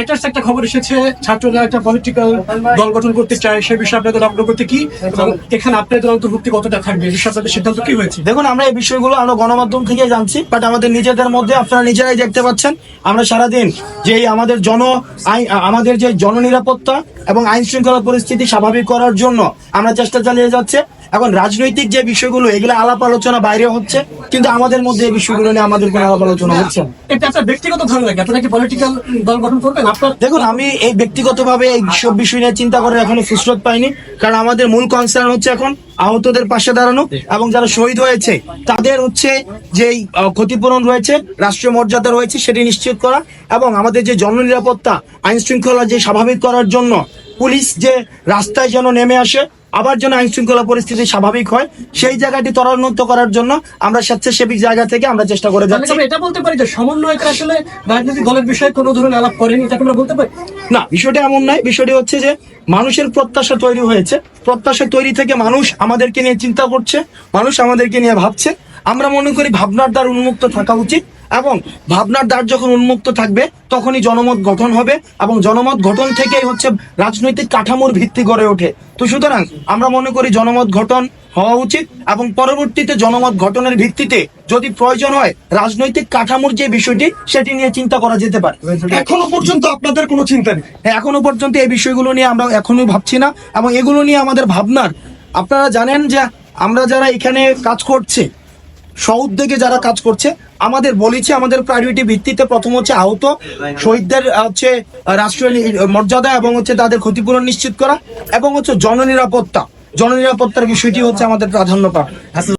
Reuters একটা খবর এসেছে, ছাত্ররা একটা পলিটিক্যাল দল গঠন করতে চায়, সে বিষয়ে আপনাদের অগ্রগতি কি? এবং এখানে আপনাদের অন্তর্ভুক্তি কতটা থাকবে? এই বিষয়ে আপনাদের সিদ্ধান্ত কি হয়েছে? দেখুন, আমরা এই বিষয়গুলো আমরা গণমাধ্যম থেকে জানছি বাট আমাদের নিজেদের মধ্যে আপনারা নিজেরাই দেখতে পাচ্ছেন, আমরা সারাদিন যে আমাদের জন আমাদের যে জননিরাপত্তা এবং আইন শৃঙ্খলা পরিস্থিতি স্বাভাবিক করার জন্য আমরা চেষ্টা চালিয়ে যাচ্ছে। এখন রাজনৈতিক যে বিষয়গুলো এগুলো আলাপ আলোচনা বাইরে হচ্ছে কিন্তু আমাদের মধ্যে এই বিষয়গুলো নিয়ে আমাদের কোনো আলাপ আলোচনা হচ্ছে এটা আপনার ব্যক্তিগত ভালো লাগে আপনারা কি পলিটিক্যাল দল গঠন করবেন? আপনার দেখুন আমি এই ব্যক্তিগতভাবে এই সব বিষয় নিয়ে চিন্তা করার এখনও ফুসরত পাইনি কারণ আমাদের মূল কনসার্ন হচ্ছে এখন আহতদের পাশে দাঁড়ানো এবং যারা শহীদ হয়েছে তাদের হচ্ছে যে ক্ষতিপূরণ রয়েছে রাষ্ট্রীয় মর্যাদা রয়েছে সেটি নিশ্চিত করা এবং আমাদের যে জননিরাপত্তা আইন শৃঙ্খলা যে স্বাভাবিক করার জন্য পুলিশ যে রাস্তায় যেন নেমে আসে আবার যেন আইন শৃঙ্খলা পরিস্থিতি স্বাভাবিক হয় সেই জায়গাটি ত্বরান্বিত করার জন্য আমরা স্বেচ্ছাসেবী জায়গা থেকে আমরা চেষ্টা করে যাচ্ছি। এটা বলতে পারি যে সমন্বয়করা আসলে রাজনৈতিক দলের বিষয়ে কোনো ধরনের আলাপ করেনি এটা আমরা বলতে পারি? না বিষয়টা এমন নয় বিষয়টি হচ্ছে যে মানুষের প্রত্যাশা তৈরি হয়েছে। প্রত্যাশা তৈরি থেকে মানুষ আমাদেরকে নিয়ে চিন্তা করছে মানুষ আমাদেরকে নিয়ে ভাবছে। আমরা মনে করি ভাবনার দ্বার উন্মুক্ত থাকা উচিত। এবং ভাবনার দ্বার যখন উন্মুক্ত থাকবে তখনই জনমত গঠন হবে এবং জনমত গঠন থেকেই হচ্ছে রাজনৈতিক কাঠামোর ভিত্তি গড়ে ওঠে। তো সুতরাং আমরা মনে করি জনমত গঠন হওয়া উচিত এবং পরবর্তীতে জনমত গঠনের ভিত্তিতে যদি প্রয়োজন হয় রাজনৈতিক কাঠামোর যে বিষয়টি সেটি নিয়ে চিন্তা করা যেতে পারে। এখনও পর্যন্ত আপনাদের কোনো চিন্তা নেই? হ্যাঁ, এখনও পর্যন্ত এই বিষয়গুলো নিয়ে আমরা এখনোই ভাবছি না এবং এগুলো নিয়ে আমাদের ভাবনার। আপনারা জানেন যে আমরা যারা এখানে কাজ করছে সউদ্যোগে যারা কাজ করছে আমাদের বলেছি, আমাদের প্রায়োরিটি ভিত্তিতে প্রথম হচ্ছে আহত শহীদদের হচ্ছে রাষ্ট্রীয় মর্যাদা এবং হচ্ছে তাদের ক্ষতিপূরণ নিশ্চিত করা এবং হচ্ছে জননিরাপত্তা। জননিরাপত্তার বিষয়টি হচ্ছে আমাদের প্রাধান্য পাবে